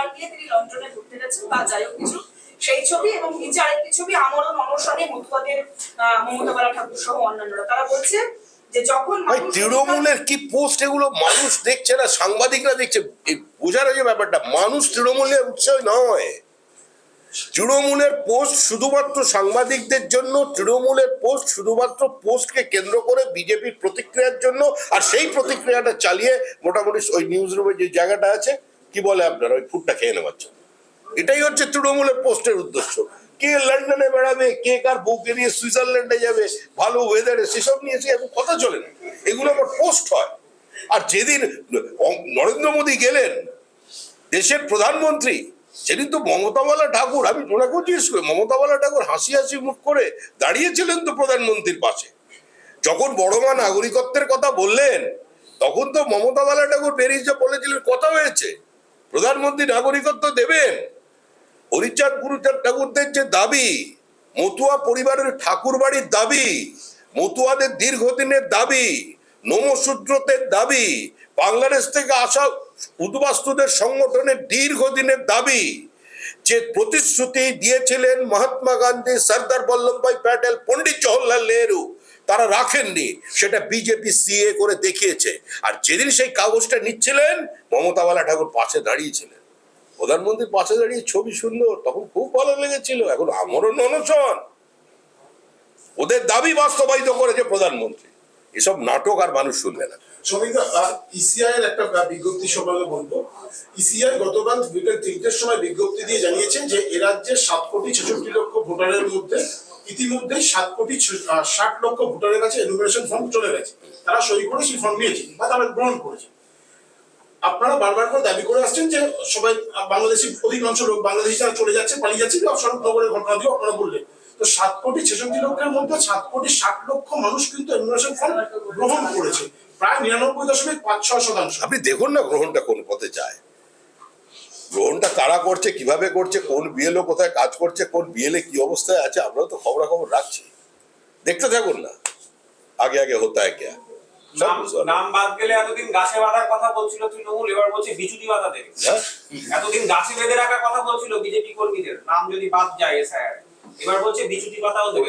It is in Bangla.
তলোয়ার দিয়ে তিনি লন্ডনে ঘুরতে গেছেন বা যাই হোক কিছু। সেই ছবি এবং নিচে আরেকটি ছবি আমরণ অনশনে আহ, মমতা বালা ঠাকুর সহ অন্যান্যরা। তারা বলছে যে যখন তৃণমূলের কি পোস্ট এগুলো মানুষ দেখছে না সাংবাদিকরা দেখছে? বোঝার যে ব্যাপারটা মানুষ তৃণমূলের নয়। তৃণমূলের পোস্ট শুধুমাত্র সাংবাদিকদের জন্য তৃণমূলের পোস্ট শুধুমাত্র পোস্টকে কেন্দ্র করে বিজেপির প্রতিক্রিয়ার জন্য আর সেই প্রতিক্রিয়াটা চালিয়ে মোটামুটি ওই নিউজ রুমে যে জায়গাটা আছে কি বলে আপনার? ওই ফুডটা খেয়ে নেওয়ার জন্য। এটাই হচ্ছে তৃণমূলের পোস্টের উদ্দেশ্য। কে লন্ডনে বেড়াবে, কে কার বউকে নিয়ে সুইজারল্যান্ডে যাবে, ভালো ওয়েদারে সেসব নিয়ে এখন কথা চলে না। এগুলো আমার পোস্ট হয়। আর যেদিন নরেন্দ্র মোদী গেলেন, দেশের প্রধানমন্ত্রী, সেদিন তো মমতাওয়ালা ঠাকুর, আমি ওনাকেও জিজ্ঞেস করি মমতাওয়ালা ঠাকুর হাসি হাসি মুখ করে দাঁড়িয়েছিলেন তো প্রধানমন্ত্রীর পাশে। যখন বড় মা নাগরিকত্বের কথা বললেন, তখন তো মমতাওয়ালা ঠাকুর বেরিয়ে বলেছিলেন, কথা হয়েছে। প্রধানমন্ত্রী নাগরিকত্ব দেবেন। হরিচাঁদ গুরুচাঁদ ঠাকুরদের যে দাবি, মতুয়া পরিবারের ঠাকুর বাড়ির দাবি, মতুয়াদের দীর্ঘদিনের দাবি নমশূদ্রদের দাবি, বাংলাদেশ থেকে আসা উদ্বাস্তুদের সংগঠনের দীর্ঘদিনের দাবি, যে প্রতিশ্রুতি দিয়েছিলেন মহাত্মা গান্ধী, সর্দার বল্লভভাই প্যাটেল, পণ্ডিত জওহরলাল নেহরু। তারা রাখেননি। সেটা বিজেপি সিএ করে দেখিয়েছে। আর যেদিন সেই কাগজটা নিচ্ছিলেন মমতাওয়ালা ঠাকুর পাশে দাঁড়িয়েছিলেন। প্রধানমন্ত্রীর পাশে দাঁড়িয়ে ছবি সুন্দর তখন খুব ভালো লেগেছিল। এখন আমরও অনশন। ওদের দাবি বাস্তবায়িত করেছে প্রধানমন্ত্রী। এসব নাটক আর মানুষ শুনবে না। ইসিআই এর একটা বিজ্ঞপ্তি সম্পর্কে বলব। ইসিআই গতকাল বিকেল তিনটের সময় বিজ্ঞপ্তি দিয়ে জানিয়েছেন যে এ সাত কোটি ছেষট্টি লক্ষ ভোটারের মধ্যে ইতিমধ্যে সাত কোটি ষাট লক্ষ ভোটারের কাছে এনুমারেশন ফর্ম চলে গেছে। তারা সই করে সেই ফর্ম নিয়েছে, বা তারা গ্রহণ করেছে। আপনারা বারবার করে দাবি করে আসছেন যে সবাই বাংলাদেশি অধিকাংশ লোক, বাংলাদেশি যারা চলে যাচ্ছে, পালিয়ে যাচ্ছে, বা সড়ক নগরের ঘটনা দিয়ে আপনারা বললেন। তো সাত কোটি ছেষট্টি লক্ষের মধ্যে সাত কোটি ষাট লক্ষ মানুষ কিন্তু এনুমারেশন ফর্ম গ্রহণ করেছে। প্রায় নিরানব্বই দশমিক পাঁচ ছয় শতাংশ। আপনি দেখুন না গ্রহণটা কোন পথে যায়। গ্রহণটা কারা করছে কীভাবে করছে কোন বিএলও কোথায় কাজ করছে কোন বিএলএ কি অবস্থায় আছে আমরাও তো খবরাখবর রাখছি। দেখতে থাকুন না। আগে আগে হতা হয় क्या সব নাম নাম বাদ গেলে এতদিন গাছে বাঁধার কথা বলছিল তৃণমূল এবার বলছে বিচুটি বাঁধা দেবে হ্যাঁ? এতদিন গাছে বেঁধে রাখার কথা বলছিল বিজেপি কর্মীদের। নাম যদি বাদ যায় এসআইআর। এবার বলছে বিচুটি পাতাও দেবে।